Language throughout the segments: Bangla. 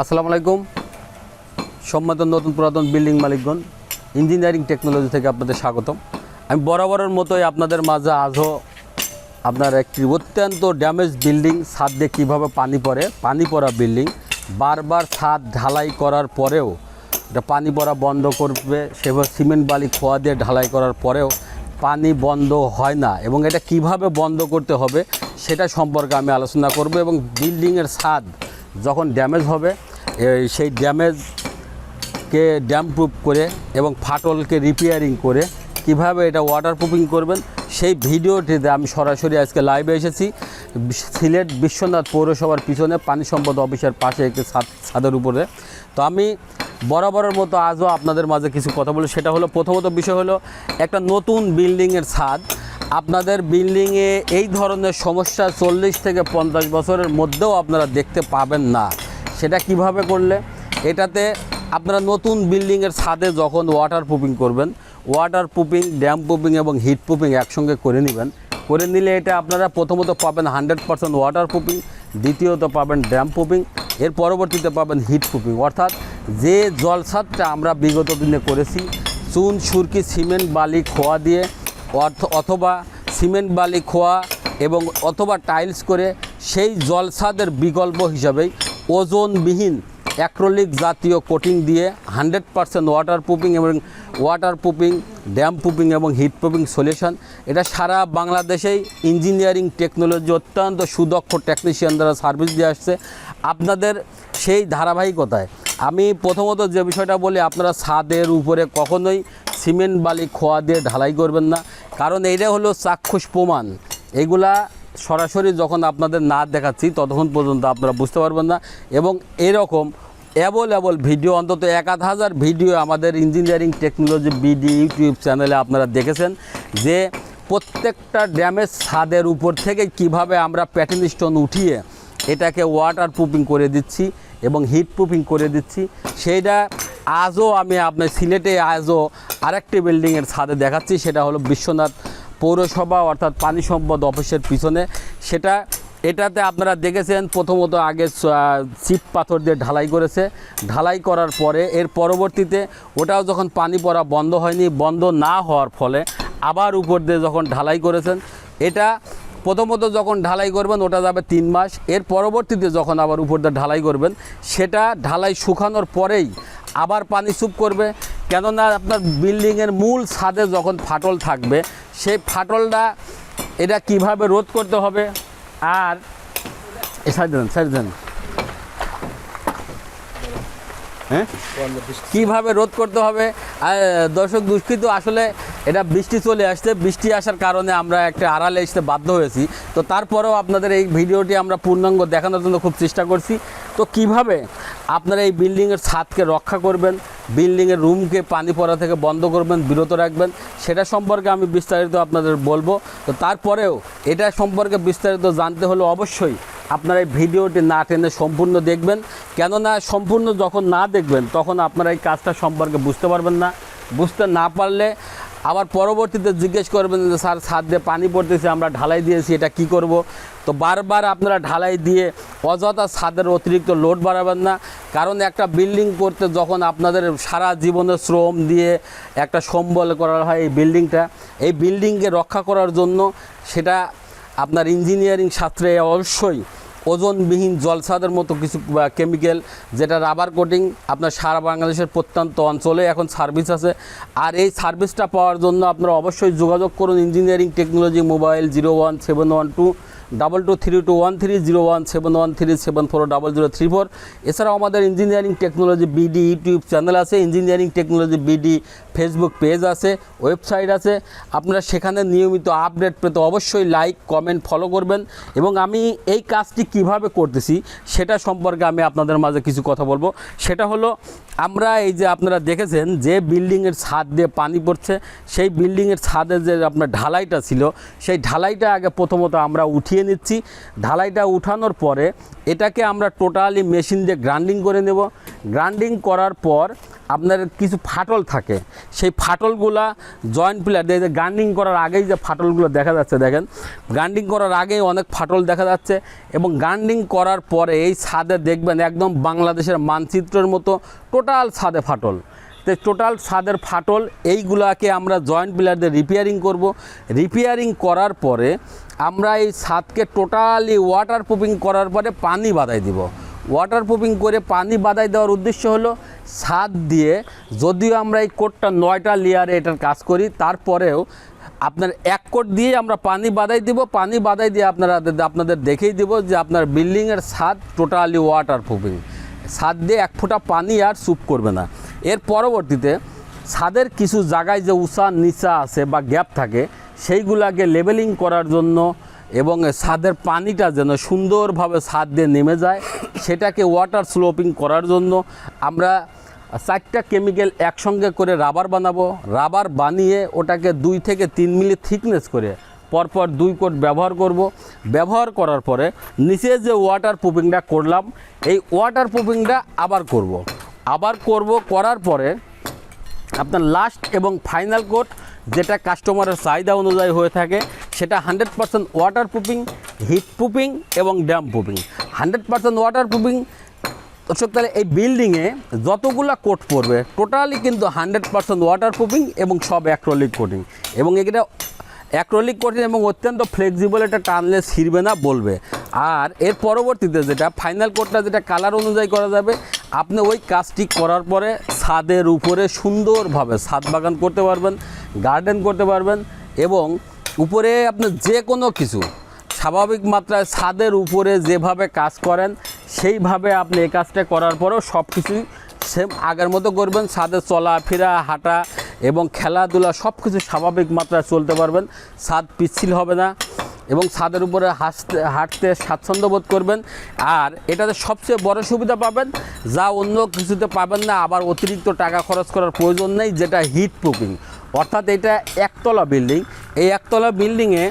আসসালামু আলাইকুম। সম্মানিত নতুন পুরাতন বিল্ডিং মালিকগণ, ইঞ্জিনিয়ারিং টেকনোলজি থেকে আপনাদের স্বাগতম। আমি বরাবরের মতোই আপনাদের মাঝে আজও আপনার একটি অত্যন্ত ড্যামেজ বিল্ডিং, ছাদ দিয়ে কীভাবে পানি পড়ে, পানি পড়া বিল্ডিং, বারবার ছাদ ঢালাই করার পরেও, এটা পানি পড়া বন্ধ করবে, সেভাবে সিমেন্ট, বালি, খোয়া দিয়ে ঢালাই করার পরেও পানি বন্ধ হয় না। এবং এটা কীভাবে বন্ধ করতে হবে, সেটা সম্পর্কে আমি আলোচনা করব এবং বিল্ডিংয়ের ছাদ যখন ড্যামেজ হবে সেই ড্যামেজকে ড্যাম প্রুফ করে এবং ফাটলকে রিপেয়ারিং করে কীভাবে এটা ওয়াটার প্রুফিং করবেন, সেই ভিডিওটিতে আমি সরাসরি আজকে লাইভে এসেছি। সিলেট বিশ্বনাথ পৌরসভার পিছনে পানি সম্পদ অফিসের পাশে একটি ছাদ ছাদের উপরে। তো আমি বরাবরের মতো আজও আপনাদের মাঝে কিছু কথা বলি। সেটা হলো, প্রথমত বিষয় হলো, একটা নতুন বিল্ডিংয়ের ছাদ। আপনাদের বিল্ডিংয়ে এই ধরনের সমস্যা চল্লিশ থেকে পঞ্চাশ বছরের মধ্যেও আপনারা দেখতে পাবেন না। সেটা কীভাবে করলে? এটাতে আপনারা নতুন বিল্ডিংয়ের ছাদে যখন ওয়াটার প্রুফিং করবেন ওয়াটার প্রুফিং ড্যাম প্রুফিং এবং হিট প্রুফিং একসঙ্গে করে নেবেন। করে নিলে এটা আপনারা প্রথমত পাবেন হান্ড্রেড পার্সেন্ট ওয়াটার প্রুফিং দ্বিতীয়ত পাবেন ড্যাম প্রুফিং এর পরবর্তীতে পাবেন হিট প্রুফিং অর্থাৎ যে জলছাদটা আমরা বিগত দিনে করেছি, চুন, সুরকি, সিমেন্ট, বালি, খোয়া দিয়ে অথবা সিমেন্ট বালি খোয়া এবং অথবা টাইলস করে সেই জলসাদের বিকল্প হিসাবেই ওজনবিহীন অ্যাক্রোলিক জাতীয় কোটিং দিয়ে হান্ড্রেড পারসেন্ট ওয়াটার প্রুফিং এবং ওয়াটার প্রুফিং ড্যাম প্রুফিং এবং হিট প্রুফিং সলিউশন এটা সারা বাংলাদেশেই ইঞ্জিনিয়ারিং টেকনোলজি অত্যন্ত সুদক্ষ টেকনিশিয়ান দ্বারা সার্ভিস দিয়ে আসছে। আপনাদের সেই ধারাবাহিকতায় আমি প্রথমত যে বিষয়টা বলি, আপনারা ছাদের উপরে কখনোই সিমেন্ট বালি খোয়া দিয়ে ঢালাই করবেন না। কারণ এইটা হলো চাক্ষুষ প্রমাণ। এইগুলা সরাসরি যখন আপনাদের না দেখাচ্ছি, ততক্ষণ পর্যন্ত আপনারা বুঝতে পারবেন না। এবং এরকম অ্যাবল ভিডিও, অন্তত এক আধ হাজার ভিডিও আমাদের ইঞ্জিনিয়ারিং টেকনোলজি বিডি ইউটিউব চ্যানেলে আপনারা দেখেছেন যে প্রত্যেকটা ড্যামেজ ছাদের উপর থেকে কীভাবে আমরা প্যাটিন স্টোন উঠিয়ে এটাকে ওয়াটার প্রুফিং করে দিচ্ছি এবং হিট প্রুফিং করে দিচ্ছি। সেইটা আজও আমি আপনার সিলেটে আজও আরেকটি বিল্ডিংয়ের ছাদে দেখাচ্ছি, সেটা হলো বিশ্বনাথ পৌরসভা, অর্থাৎ পানি সম্পদ অফিসের পিছনে। সেটা, এটাতে আপনারা দেখেছেন, প্রথমত আগে চিপ পাথর দিয়ে ঢালাই করেছে। ঢালাই করার পরে, এর পরবর্তীতে ওটাও যখন পানি পড়া বন্ধ হয়নি, বন্ধ না হওয়ার ফলে আবার উপর দিয়ে যখন ঢালাই করেছেন, এটা প্রথমত যখন ঢালাই করবেন, ওটা যাবে তিন মাস। এর পরবর্তীতে যখন আবার উপর দিয়ে ঢালাই করবেন, সেটা ঢালাই শুকানোর পরেই আবার পানি সুপ করবে। কেননা আপনার বিল্ডিংয়ের মূল ছাদে যখন ফাটল থাকবে সেই ফাটলটা এটা কীভাবে রোধ করতে হবে? আর এ, সাইড দেন সাইড দেন। হ্যাঁ? কীভাবে রোধ করতে হবে? আর দর্শক, দুষ্কৃত, আসলে এটা বৃষ্টি চলে আসছে। বৃষ্টি আসার কারণে আমরা একটা আড়ালে আসতে বাধ্য হয়েছি। তো তারপরেও আপনাদের এই ভিডিওটি আমরা পূর্ণাঙ্গ দেখানোর জন্য খুব চেষ্টা করছি। তো কীভাবে আপনারা এই বিল্ডিংয়ের ছাদকে রক্ষা করবেন, বিল্ডিংয়ের রুমকে পানি পড়া থেকে বন্ধ করবেন, বিরত রাখবেন। সেটা সম্পর্কে আমি বিস্তারিত আপনাদের বলব। তো তারপরেও এটা সম্পর্কে বিস্তারিত জানতে হলে অবশ্যই আপনারা এই ভিডিওটি না টেনে সম্পূর্ণ দেখবেন। কেননা সম্পূর্ণ যখন না দেখবেন, তখন আপনারা এই কাজটা সম্পর্কে বুঝতে পারবেন না। বুঝতে না পারলে আবার পরবর্তীতে জিজ্ঞেস করবেন যে, স্যার, ছাদ দিয়ে পানি পড়তেছে, আমরা ঢালাই দিয়েছি, এটা কি করব? তো বারবার আপনারা ঢালাই দিয়ে অযথা ছাদের অতিরিক্ত লোড বাড়াবেন না। কারণ একটা বিল্ডিং করতে যখন আপনাদের সারা জীবনের শ্রম দিয়ে একটা সম্বল করা হয় এই বিল্ডিংটা এই বিল্ডিংকে রক্ষা করার জন্য সেটা আপনার ইঞ্জিনিয়ারিং শাস্ত্রে অবশ্যই ওজনবিহীন জলসাদের মতো কিছু কেমিক্যাল যেটা রাবার কোটিং আপনার সারা বাংলাদেশের প্রত্যন্ত অঞ্চলে এখন সার্ভিস আছে। আর এই সার্ভিসটা পাওয়ার জন্য আপনারা অবশ্যই যোগাযোগ করুন engineering technology mobile zero one seven one two double two three two one three zero one seven one three seven four double zero three four এছাড়াও আমাদের engineering technology BD YouTube channel আছে engineering technology BD Facebook page আছে ওয়েবসাইট আছে। আপনারা সেখানে নিয়মিত আপডেট পেতে অবশ্যই লাইক কমেন্ট ফলো করবেন। এবং আমি এই কাজটি কীভাবে করতেছি সেটা সম্পর্কে আমি আপনাদের মাঝে কিছু কথা বলব। সেটা হলো, আমরা এই যে আপনারা দেখেছেন যে বিল্ডিংয়ের ছাদ দিয়ে পানি পড়ছে, সেই বিল্ডিংয়ের ছাদের যে আপনার ঢালাইটা ছিল, সেই ঢালাইটা আগে প্রথমত আমরা উঠিয়ে উঠিয়ে নিচ্ছি। ঢালাইটা উঠানোর পরে এটাকে আমরা টোটালি মেশিন দিয়ে গ্রাইন্ডিং করে নেব। গ্রাইন্ডিং করার পর আপনার কিছু ফাটল থাকে। সেই ফাটলগুলা জয়েন্ট প্লেয়ার দিয়ে গ্রাইন্ডিং করার আগেই যে ফাটলগুলো দেখা যাচ্ছে, দেখেন। গ্রাইন্ডিং করার আগেই অনেক ফাটল দেখা যাচ্ছে এবং গ্রাইন্ডিং করার পরে এই ছাদে দেখবেন একদম বাংলাদেশের মানচিত্রের মতো টোটাল ছাদে ফাটল। তো টোটাল ছাদের ফাটল, এইগুলাকে আমরা জয়েন্ট প্লেয়ার দিয়ে রিপেয়ারিং করব। রিপেয়ারিং করার পরে আমরা এই ছাদকে টোটালি ওয়াটার প্রুফিং করার পরে পানি বাদাই দিব। ওয়াটার প্রুফিং করে পানি বাদাই দেওয়ার উদ্দেশ্য হলো ছাদ দিয়ে যদিও আমরা এই কোটটা নয়টা লেয়ারে এটার কাজ করি, তারপরেও আপনার এক কোট দিয়ে আমরা পানি বাদাই দিব। পানি বাদাই দিয়ে আপনারা আপনাদের দেখেই দিব যে আপনার বিল্ডিংয়ের ছাদ টোটালি ওয়াটার প্রুফিং ছাদ দিয়ে এক ফোঁটা পানি আর স্যুপ করবে না। এর পরবর্তীতে ছাদের কিছু জায়গায় যে উষা নিচা আছে বা গ্যাপ থাকে, সেইগুলাকে লেবেলিং করার জন্য এবং ছাদের পানিটা যেন সুন্দরভাবে ছাদ দিয়ে নেমে যায়, সেটাকে ওয়াটার স্লোপিং করার জন্য আমরা চারটা কেমিক্যাল একসঙ্গে করে রাবার বানাবো। রাবার বানিয়ে ওটাকে দুই থেকে তিন মিলি থিকনেস করে পরপর দুই কোট ব্যবহার করব। ব্যবহার করার পরে নিচে যে ওয়াটার প্রুফিংটা করলাম, এই ওয়াটার প্রুফিংটা আবার করব। আবার করব করার পরে আপনার লাস্ট এবং ফাইনাল কোট যেটা কাস্টমারের চাহিদা অনুযায়ী হয়ে থাকে, সেটা hundred percent water proofing heat proofing এবং damp proofing hundred percent water proofing দর্শক, তাহলে এই বিল্ডিংয়ে যতগুলা কোট পড়বে টোটালি কিন্তু হান্ড্রেড পার্সেন্ট ওয়াটার প্রুফিং এবং সব অ্যাক্রোলিক কোটিং এবং এটা অ্যাক্রোলিক কোটিং এবং অত্যন্ত ফ্লেক্সিবল এটা টানলে ছিঁড়বে না, বলবে। আর এর পরবর্তীতে যেটা ফাইনাল কোটটা যেটা কালার অনুযায়ী করা যাবে, আপনি ওই কাজটি করার পরে ছাদের উপরে সুন্দরভাবে ছাদ বাগান করতে পারবেন গার্ডেন করতে পারবেন এবং উপরে আপনি যে কোনো কিছু, স্বাভাবিক মাত্রায় ছাদের উপরে যেভাবে কাজ করেন, সেইভাবে আপনি এই কাজটা করার পরেও সব কিছুই সেম আগের মতো করবেন। ছাদে চলাফেরা, হাঁটা এবং খেলাধুলা সব কিছু স্বাভাবিক মাত্রায় চলতে পারবেন। ছাদ পিচ্ছিল হবে না এবং ছাদের উপরে হাসতে, হাঁটতে স্বাচ্ছন্দ্য বোধ করবেন। আর এটাতে সবচেয়ে বড় সুবিধা পাবেন, যা অন্য কিছুতে পাবেন না, আবার অতিরিক্ত টাকা খরচ করার প্রয়োজন নেই, যেটা হিট প্রুফিং অর্থাৎ এটা একতলা বিল্ডিং এই একতলা বিল্ডিংয়ে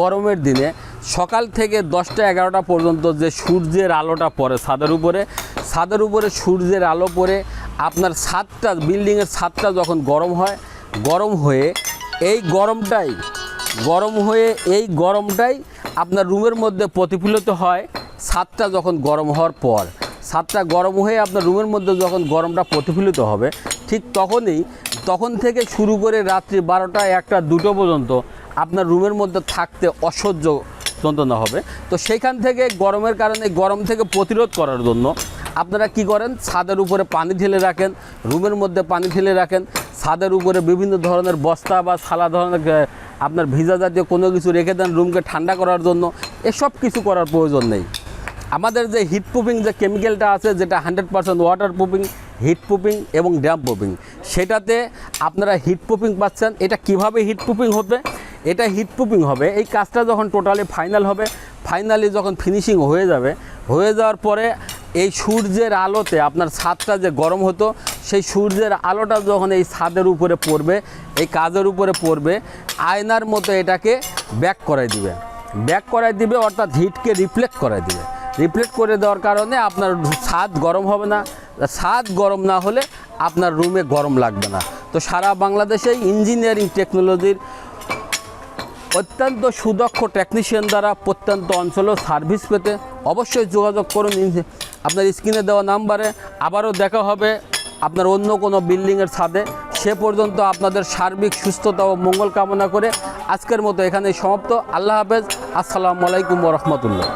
গরমের দিনে সকাল থেকে দশটা এগারোটা পর্যন্ত যে সূর্যের আলোটা পড়ে ছাদের উপরে ছাদের উপরে সূর্যের আলো পড়ে আপনার ছাদটা, বিল্ডিংয়ের ছাদটা যখন গরম হয়, গরম হয়ে এই গরমটাই, গরম হয়ে এই গরমটাই আপনার রুমের মধ্যে প্রতিফলিত হয় ছাদটা যখন গরম হওয়ার পর। ছাদটা গরম হয়ে আপনার রুমের মধ্যে যখন গরমটা প্রতিফলিত হবে, ঠিক তখনই, তখন থেকে শুরু করে রাত্রি বারোটা, একটা, দুটো পর্যন্ত আপনার রুমের মধ্যে থাকতে অসহ্য যন্ত্রণা হবে। তো সেইখান থেকে গরমের কারণে গরম থেকে প্রতিরোধ করার জন্য আপনারা কি করেন? ছাদের উপরে পানি ঢেলে রাখেন, রুমের মধ্যে পানি ঢেলে রাখেন, ছাদের উপরে বিভিন্ন ধরনের বস্তা বা সালা ধরনের আপনার ভিজা জাতীয় কোনো কিছু রেখে দেন রুমকে ঠান্ডা করার জন্য। এসব কিছু করার প্রয়োজন নেই। আমাদের যে হিট প্রুফিং যে কেমিক্যালটা আছে, যেটা hundred percent waterproofing heat proofing এবং ড্যাম প্রুফিং সেটাতে আপনারা হিট প্রুফিং পাচ্ছেন। এটা কীভাবে হিট প্রুফিং হবে? এটা হিট প্রুফিং হবে, এই কাজটা যখন টোটালি ফাইনাল হবে ফাইনালি যখন ফিনিশিং হয়ে যাবে, হয়ে যাওয়ার পরে এই সূর্যের আলোতে আপনার ছাদটা যে গরম হতো, সেই সূর্যের আলোটা যখন এই ছাদের উপরে পড়বে, এই কাজের উপরে পড়বে, আয়নার মতো এটাকে ব্যাক করাই দিবে। ব্যাক করাই দিবে, অর্থাৎ হিটকে রিফ্লেক্ট করাই দিবে। রিফ্লেক্ট করে দেওয়ার কারণে আপনার ছাদ গরম হবে না। ছাদ গরম না হলে আপনার রুমে গরম লাগবে না। তো সারা বাংলাদেশে ইঞ্জিনিয়ারিং টেকনোলজির অত্যন্ত সুদক্ষ টেকনিশিয়ান দ্বারা প্রত্যন্ত অঞ্চলেও সার্ভিস পেতে অবশ্যই যোগাযোগ করুন। আপনার স্ক্রিনে দেওয়া নাম্বারে আবারও দেখা হবে আপনার অন্য কোনো বিল্ডিংয়ের ছাদে। সে পর্যন্ত আপনাদের সার্বিক সুস্থতা ও মঙ্গল কামনা করে আজকের মতো এখানে সমাপ্ত। আল্লাহ হাফেজ। আসসালামু আলাইকুম রহমতুল্লাহ।